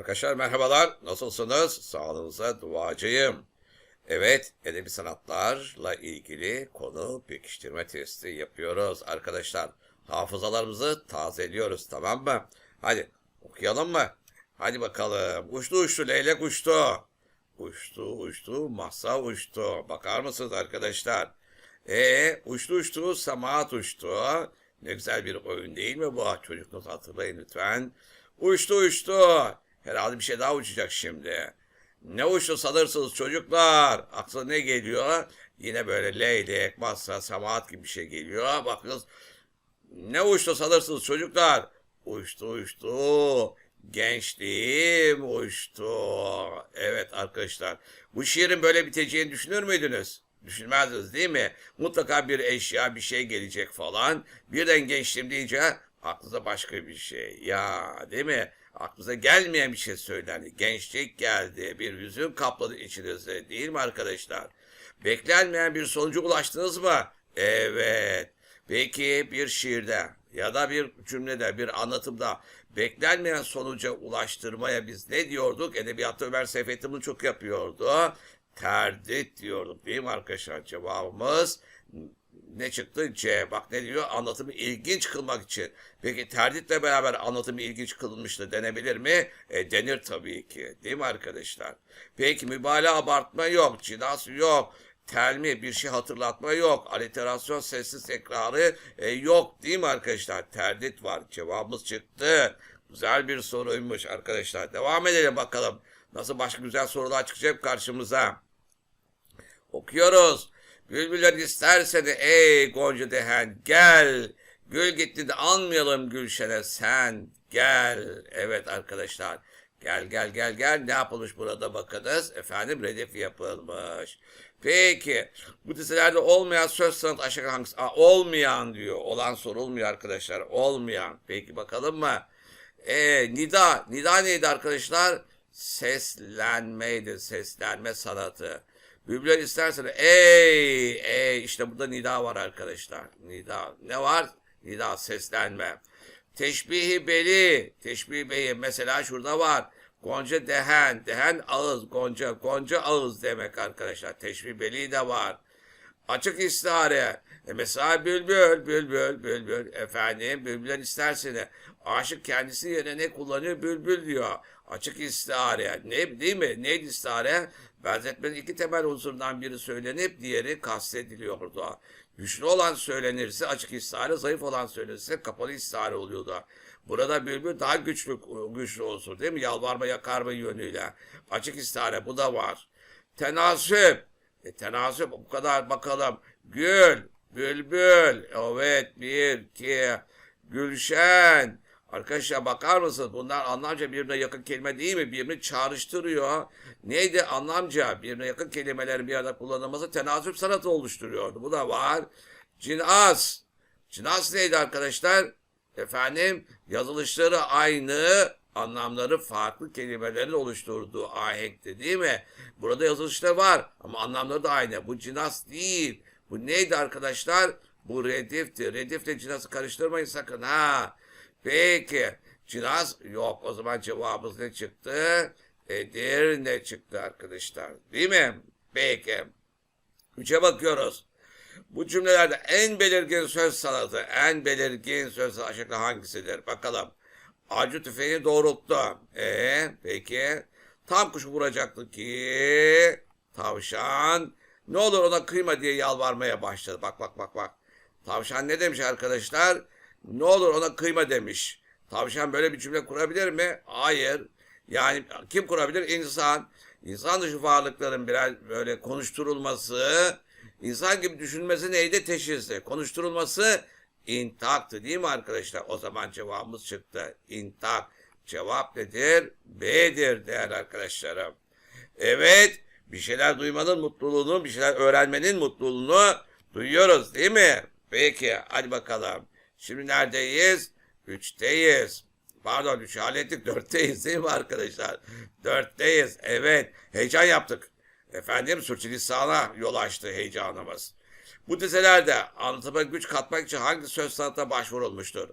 Arkadaşlar merhabalar. Nasılsınız? Sağlığınıza duacıyım. Evet, edebi sanatlarla ilgili konu pekiştirme testi yapıyoruz arkadaşlar. Hafızalarımızı tazeliyoruz tamam mı? Hadi okuyalım mı? Hadi bakalım. Uçtu uçtu leylek uçtu. Uçtu uçtu masa uçtu. Bakar mısınız arkadaşlar? E uçtu uçtu samaat uçtu. Ne güzel bir oyun değil mi bu? Çocukluğunuzu hatırlayın lütfen. Uçtu uçtu. Herhalde bir şey daha uçacak şimdi. Ne uçtu sanırsınız çocuklar? Aklına ne geliyor? Yine böyle leylek, masa, samaat gibi bir şey geliyor. Bakınız ne uçtu sanırsınız çocuklar? Uçtu uçtu. Gençliğim uçtu. Evet arkadaşlar. Bu şiirin böyle biteceğini düşünür müydünüz? Düşünmezdiniz değil mi? Mutlaka bir eşya bir şey gelecek falan. Birden gençliğim deyince aklınıza başka bir şey. Ya değil mi? Aklınıza gelmeyen bir şey söylendi. Gençlik geldi. Bir hüzün kapladı içinizde değil mi arkadaşlar? Beklenmeyen bir sonuca ulaştınız mı? Evet. Peki bir şiirde ya da bir cümlede, bir anlatımda beklenmeyen sonuca ulaştırmaya biz ne diyorduk? Edebiyatta Ömer Seyfettin bunu çok yapıyordu. Terdit diyorduk değil mi arkadaşlar? Cevabımız ne çıktı? C. Bak ne diyor? Anlatımı ilginç kılmak için. Peki terditle beraber anlatımı ilginç kılınmıştı denebilir mi? E, denir tabii ki. Değil mi arkadaşlar? Peki mübalağa abartma yok. Cinas yok. Telmi bir şey hatırlatma yok. Aliterasyon sessiz tekrarı e, yok. Değil mi arkadaşlar? Terdit var. Cevabımız çıktı. Güzel bir soruymuş arkadaşlar. Devam edelim bakalım. Nasıl başka güzel sorular çıkacak karşımıza. Okuyoruz. Bülbüller isterse de ey Gonca dehen gel. Gül gitti de anmayalım Gülşen'e sen gel. Evet arkadaşlar. Gel gel gel gel. Ne yapılmış burada bakınız. Efendim redif yapılmış. Peki. Bu dizilerde olmayan söz sanat aşağı hangisi? Aa, olmayan diyor. Olan sorulmuyor arkadaşlar. Olmayan. Peki bakalım mı? Ee, nida. Nida neydi arkadaşlar? Seslenmeydi. Seslenme sanatı. Bülbüler istersen ey ey işte burada nida var arkadaşlar. Nida. Ne var? Nida seslenme. Teşbihi beli. Teşbihi beyi mesela şurada var. Gonca dehen. Dehen ağız. Gonca. Gonca ağız demek arkadaşlar. Teşbih beli de var. Açık istihare. E mesela bülbül, bülbül, bülbül. Efendim bülbüller istersene. Aşık kendisi yerine ne kullanıyor? Bülbül diyor. Açık istihare. Ne, değil mi? Neydi istihare? Benzetmenin iki temel unsurundan biri söylenip diğeri kastediliyordu. Güçlü olan söylenirse açık istihare, zayıf olan söylenirse kapalı istihare oluyordu. Burada bülbül daha güçlü güçlü unsur değil mi? Yalvarma yakarma yönüyle. Açık istihare bu da var. Tenasüp. E, tenasüp bu kadar bakalım. Gül, bülbül. Evet bir, iki. Gülşen. Arkadaşlar bakar mısınız? Bunlar anlamca birbirine yakın kelime değil mi? Birbirini çağrıştırıyor. Neydi anlamca? Birbirine yakın kelimelerin bir arada kullanılması tenasüp sanatı oluşturuyordu. Bu da var. Cinas. Cinas neydi arkadaşlar? Efendim yazılışları aynı, anlamları farklı kelimelerin oluşturduğu ahenkti değil mi? Burada yazılışlar var ama anlamları da aynı. Bu cinas değil. Bu neydi arkadaşlar? Bu redifti. Redifle cinası karıştırmayın sakın ha. Peki. Cinas yok. O zaman cevabımız ne çıktı? Edir ne çıktı arkadaşlar? Değil mi? Peki. Üçe bakıyoruz. Bu cümlelerde en belirgin söz sanatı, en belirgin söz sanatı hangisidir? Bakalım. Acı tüfeğini doğrulttu. E peki. Tam kuş vuracaktı ki tavşan ne olur ona kıyma diye yalvarmaya başladı. Bak bak bak bak. Tavşan ne demiş arkadaşlar? Ne olur ona kıyma demiş. Tavşan böyle bir cümle kurabilir mi? Hayır. Yani kim kurabilir? İnsan. İnsan dışı varlıkların biraz böyle konuşturulması, insan gibi düşünmesi neydi? Teşhisi. Konuşturulması intaktı değil mi arkadaşlar? O zaman cevabımız çıktı. İntak. Cevap nedir? B'dir değerli arkadaşlarım. Evet, bir şeyler duymanın mutluluğunu, bir şeyler öğrenmenin mutluluğunu duyuyoruz değil mi? Peki, hadi bakalım. Şimdi neredeyiz? Üçteyiz. Pardon, üç hallettik. Dörtteyiz değil mi arkadaşlar? Dörtteyiz. Evet, heyecan yaptık. Efendim, sürçülisana yol açtı heyecanımız. Bu dizelerde anlatıma güç katmak için hangi söz sanatına başvurulmuştur?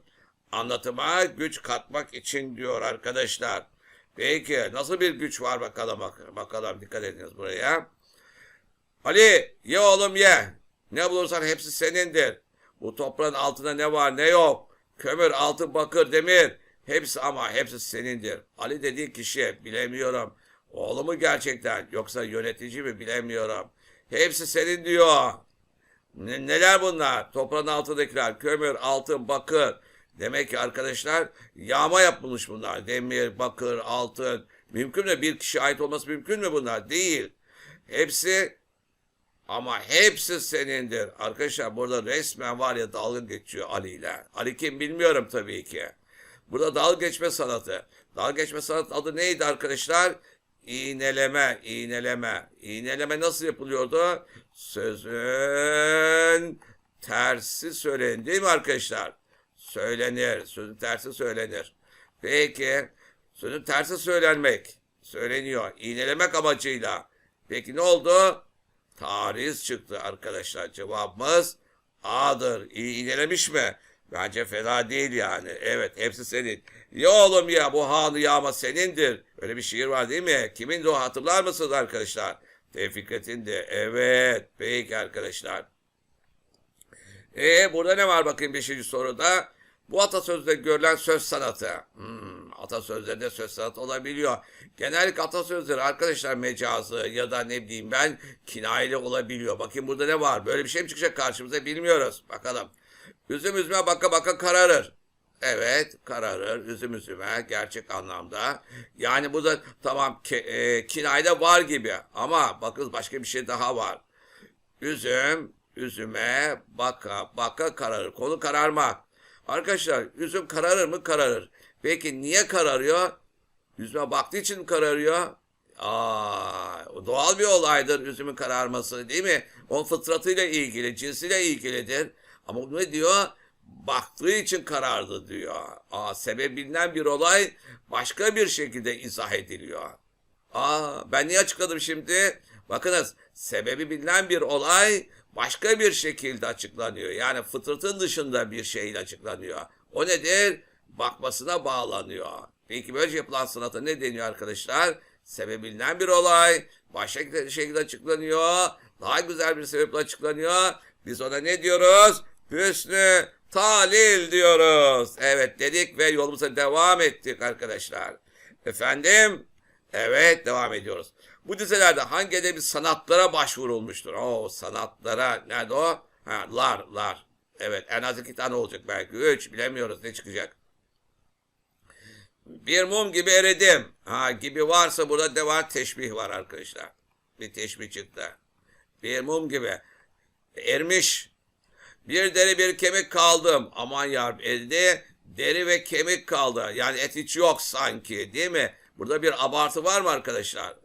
Anlatıma güç katmak için diyor arkadaşlar. Peki nasıl bir güç var bakalım bak bakalım dikkat ediniz buraya. Ali ye oğlum ye. Ne bulursan hepsi senindir. Bu toprağın altında ne var ne yok. Kömür, altın, bakır, demir. Hepsi ama hepsi senindir. Ali dediği kişi bilemiyorum. Oğlu mu gerçekten yoksa yönetici mi bilemiyorum. Hepsi senin diyor. Ne- neler bunlar? Toprağın altındakiler kömür, altın, bakır. Demek ki arkadaşlar yağma yapılmış bunlar. Demir, bakır, altın. Mümkün mü? Bir kişiye ait olması mümkün mü bunlar? Değil. Hepsi ama hepsi senindir. Arkadaşlar burada resmen var ya dalga geçiyor Ali ile. Ali kim bilmiyorum tabii ki. Burada dalga geçme sanatı. Dalga geçme sanatı adı neydi arkadaşlar? İğneleme, iğneleme. İğneleme nasıl yapılıyordu? Sözün tersi söylenir değil mi arkadaşlar? Söylenir. Sözün tersi söylenir. Peki sözün tersi söylenmek. Söyleniyor. İğnelemek amacıyla. Peki ne oldu? Tariz çıktı arkadaşlar. Cevabımız A'dır. İyi iğnelemiş mi? Bence fena değil yani. Evet hepsi senin. Ya oğlum ya bu hanı yağma senindir. Öyle bir şiir var değil mi? Kimin o hatırlar mısınız arkadaşlar? Tevfikat'in de. Evet. Peki arkadaşlar. E burada ne var bakayım 5. soruda? Bu atasözde görülen söz sanatı. Hmm, atasözlerinde söz sanatı olabiliyor. Genellikle atasözleri arkadaşlar mecazı ya da ne bileyim ben kinayeli olabiliyor. Bakayım burada ne var? Böyle bir şey mi çıkacak karşımıza bilmiyoruz. Bakalım. Üzüm üzüme baka baka kararır. Evet kararır üzüm üzüme gerçek anlamda. Yani bu da tamam ke, e, kinayede var gibi ama bakın başka bir şey daha var. Üzüm, üzüme, baka, baka kararır. Konu kararmak. Arkadaşlar üzüm kararır mı? Kararır. Peki niye kararıyor? Üzüme baktığı için mi kararıyor? Aa, doğal bir olaydır üzümün kararması değil mi? Onun fıtratıyla ilgili, cinsiyle ilgilidir. Ama ne diyor? Baktığı için karardı diyor. Aa, sebebinden bir olay başka bir şekilde izah ediliyor. Aa, ben niye açıkladım şimdi? Bakınız sebebi bilinen bir olay başka bir şekilde açıklanıyor. Yani fıtratın dışında bir şeyle açıklanıyor. O nedir? Bakmasına bağlanıyor. Peki böylece yapılan sanata ne deniyor arkadaşlar? Sebebi bilinen bir olay başka bir şekilde açıklanıyor. Daha güzel bir sebeple açıklanıyor. Biz ona ne diyoruz? Hüsnü talil diyoruz. Evet dedik ve yolumuza devam ettik arkadaşlar. Efendim? Evet devam ediyoruz. Bu dizelerde hangi edebi sanatlara başvurulmuştur? Oo sanatlara nerede o? Ha lar lar. Evet en az iki tane olacak belki. Üç bilemiyoruz ne çıkacak. Bir mum gibi eridim. Ha gibi varsa burada de var teşbih var arkadaşlar. Bir teşbih çıktı. Bir mum gibi. Ermiş. Bir deri bir kemik kaldım. Aman yar elde deri ve kemik kaldı. Yani et hiç yok sanki değil mi? Burada bir abartı var mı arkadaşlar?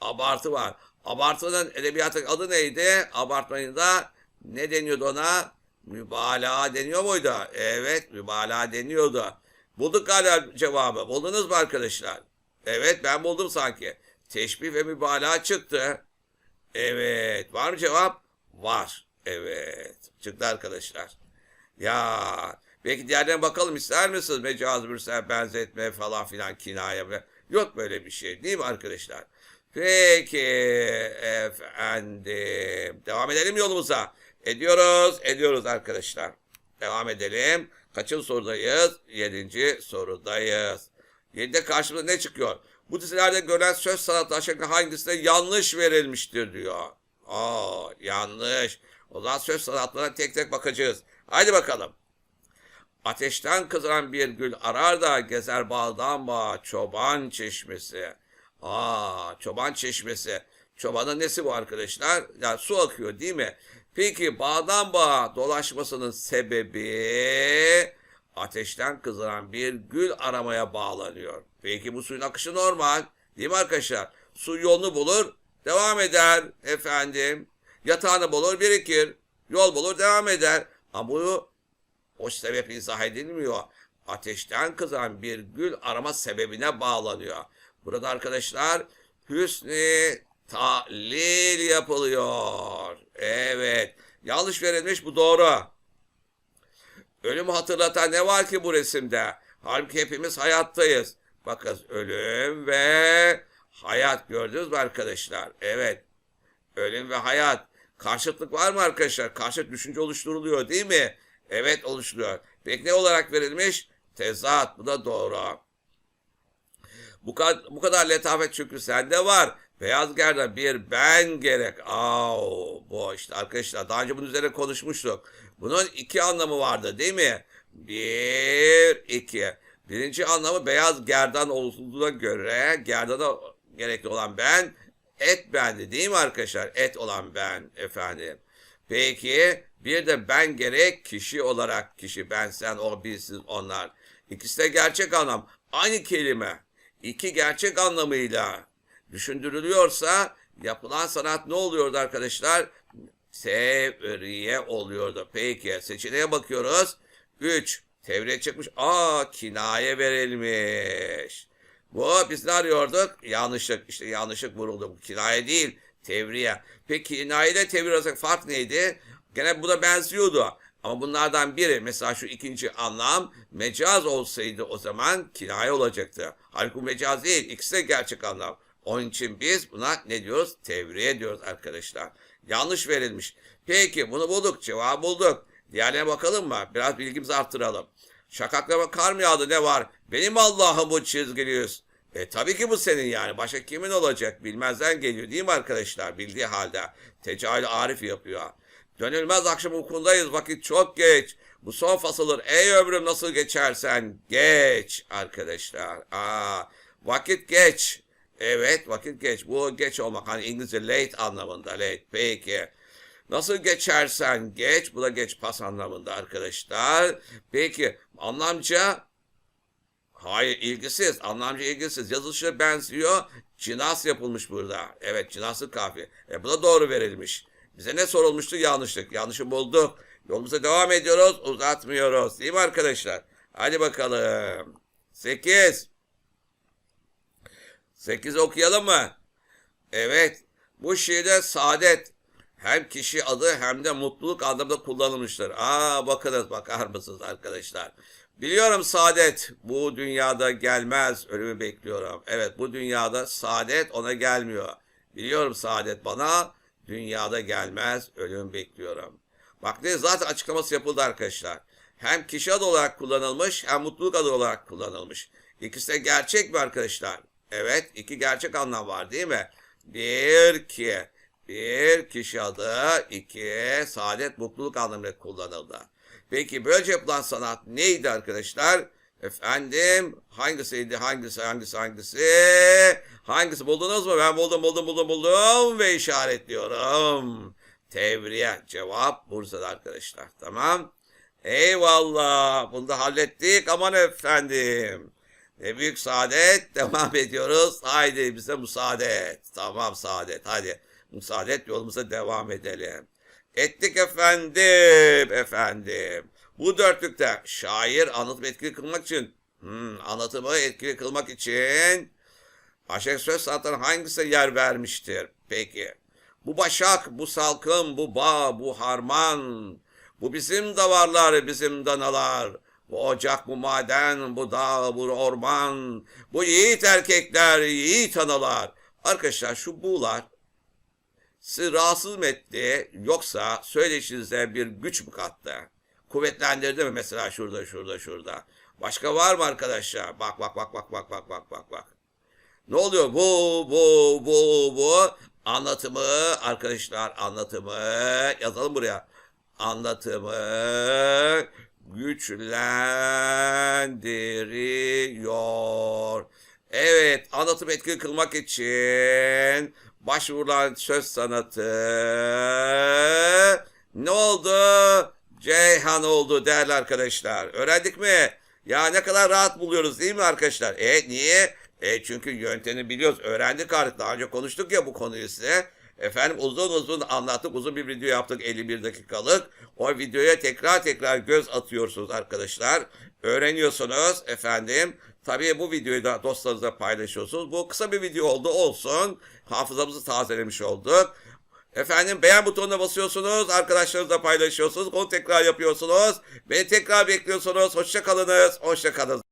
Abartı var. Abartının edebiyatın adı neydi? Abartmanın da ne deniyordu ona? Mübalağa deniyor muydu? Evet mübalağa deniyordu. Bulduk galiba cevabı. Buldunuz mu arkadaşlar? Evet ben buldum sanki. Teşbih ve mübalağa çıktı. Evet. Var mı cevap? Var. Evet. Çıktı arkadaşlar. Ya. Peki diğerlerine bakalım ister misiniz? Mecaz, mürsel, benzetme falan filan kinaya. Yok böyle bir şey değil mi arkadaşlar? Peki efendim. Devam edelim yolumuza. Ediyoruz, ediyoruz arkadaşlar. Devam edelim. Kaçın sorudayız? Yedinci sorudayız. Yedide karşımıza ne çıkıyor? Bu dizilerde görülen söz sanatı aşağıdaki hangisinde yanlış verilmiştir diyor. Aa yanlış. O zaman söz sanatlarına tek tek bakacağız. Haydi bakalım. Ateşten kızaran bir gül arar da gezer bağdan bağ çoban çeşmesi. Aa çoban çeşmesi. Çobanın nesi bu arkadaşlar? Yani su akıyor değil mi? Peki bağdan bağa dolaşmasının sebebi ateşten kızaran bir gül aramaya bağlanıyor. Peki bu suyun akışı normal değil mi arkadaşlar? Su yolunu bulur, devam eder efendim. Yatağını bulur, birikir. Yol bulur, devam eder. Ama bu o sebep izah edilmiyor. Ateşten kızan bir gül arama sebebine bağlanıyor. Burada arkadaşlar hüsnü talil yapılıyor. Evet. Yanlış verilmiş bu doğru. Ölümü hatırlatan ne var ki bu resimde? Halbuki hepimiz hayattayız. Bakın ölüm ve hayat gördünüz mü arkadaşlar? Evet. Ölüm ve hayat. Karşıtlık var mı arkadaşlar? Karşıt düşünce oluşturuluyor değil mi? Evet oluşturuyor. Peki ne olarak verilmiş? Tezat. Bu da doğru. Bu kadar, bu kadar letafet çünkü sende var. Beyaz gerdan bir ben gerek. Au, bu işte arkadaşlar daha önce bunun üzerine konuşmuştuk. Bunun iki anlamı vardı değil mi? Bir, iki. Birinci anlamı beyaz gerdan olduğuna göre gerdana gerekli olan ben et bendi değil mi arkadaşlar? Et olan ben efendim. Peki bir de ben gerek kişi olarak kişi ben sen o biz siz onlar. İkisi de gerçek anlam. Aynı kelime. İki gerçek anlamıyla düşündürülüyorsa yapılan sanat ne oluyordu arkadaşlar? Tevriye oluyordu. Peki seçeneğe bakıyoruz. 3. Tevriye çıkmış. Aa kinaye verilmiş. Bu biz ne arıyorduk? Yanlışlık. İşte yanlışlık vuruldu. Bu kinaye değil. Tevriye. Peki kinaye ile tevriye arasındaki fark neydi? Gene bu da benziyordu. Ama bunlardan biri mesela şu ikinci anlam mecaz olsaydı o zaman kinaye olacaktı. Halbuki bu mecaz değil. İkisi de gerçek anlam. Onun için biz buna ne diyoruz? Tevriye diyoruz arkadaşlar. Yanlış verilmiş. Peki bunu bulduk. Cevabı bulduk. Diğerlerine bakalım mı? Biraz bilgimizi arttıralım. Şakaklarıma kar mı yağdı ne var? Benim Allah'ım bu çizgili yüz. E tabii ki bu senin yani. Başka kimin olacak? Bilmezden geliyor değil mi arkadaşlar? Bildiği halde. Tecahül Arif yapıyor. Dönülmez akşam ukundayız. Vakit çok geç. Bu son fasılır. Ey ömrüm nasıl geçersen geç arkadaşlar. Aa, vakit geç. Evet vakit geç. Bu geç olmak. Hani İngilizce late anlamında. Late. Peki. Nasıl geçersen geç. Bu da geç pas anlamında arkadaşlar. Peki anlamca Hayır ilgisiz. Anlamca ilgisiz. Yazılışı benziyor. Cinas yapılmış burada. Evet cinası kafi. E, bu da doğru verilmiş. Bize ne sorulmuştu? Yanlışlık. Yanlışı bulduk. Yolumuza devam ediyoruz. Uzatmıyoruz. Değil mi arkadaşlar? Hadi bakalım. 8. 8 okuyalım mı? Evet. Bu şiirde saadet hem kişi adı hem de mutluluk anlamında kullanılmıştır. Aa bakınız bakar mısınız arkadaşlar? Biliyorum saadet bu dünyada gelmez. Ölümü bekliyorum. Evet bu dünyada saadet ona gelmiyor. Biliyorum saadet bana dünyada gelmez. Ölüm bekliyorum. Bak ne zaten açıklaması yapıldı arkadaşlar. Hem kişi adı olarak kullanılmış hem mutluluk adı olarak kullanılmış. İkisi de gerçek mi arkadaşlar? Evet iki gerçek anlam var değil mi? Bir ki bir kişi adı iki saadet mutluluk anlamında kullanıldı. Peki böylece yapılan sanat neydi arkadaşlar? Efendim hangisiydi hangisi hangisi hangisi hangisi buldunuz mu? Ben buldum buldum buldum buldum ve işaretliyorum. Tevriye cevap Bursa'da arkadaşlar tamam. Eyvallah bunu da hallettik aman efendim. Ne büyük saadet devam ediyoruz. Haydi bize müsaade. Tamam saadet hadi. Müsaade yolumuza devam edelim. Ettik efendim, efendim. Bu dörtlükte şair anlatımı etkili kılmak için, hmm, anlatımı etkili kılmak için aşık söz sanatlarına hangisine yer vermiştir? Peki. Bu başak, bu salkım, bu bağ, bu harman, bu bizim davarlar, bizim danalar, bu ocak, bu maden, bu dağ, bu orman, bu yiğit erkekler, yiğit analar. Arkadaşlar şu buğlar sizi rahatsız mı etti yoksa söyleşinize bir güç mü kattı? Kuvvetlendirdi mi mesela şurada şurada şurada? Başka var mı arkadaşlar? Bak bak bak bak bak bak bak bak bak. Ne oluyor? Bu bu bu bu anlatımı arkadaşlar anlatımı yazalım buraya. Anlatımı güçlendiriyor. Evet, anlatım etkili kılmak için başvurulan söz sanatı ne oldu? Ceyhan oldu değerli arkadaşlar. Öğrendik mi? Ya ne kadar rahat buluyoruz değil mi arkadaşlar? E niye? E çünkü yöntemini biliyoruz. Öğrendik artık. Daha önce konuştuk ya bu konuyu size. Efendim uzun uzun anlattık. Uzun bir video yaptık 51 dakikalık. O videoya tekrar tekrar göz atıyorsunuz arkadaşlar. Öğreniyorsunuz efendim. Tabii bu videoyu da dostlarınızla paylaşıyorsunuz. Bu kısa bir video oldu olsun. Hafızamızı tazelemiş olduk. Efendim beğen butonuna basıyorsunuz. Arkadaşlarınızla paylaşıyorsunuz. Onu tekrar yapıyorsunuz. Beni tekrar bekliyorsunuz. Hoşça kalınız.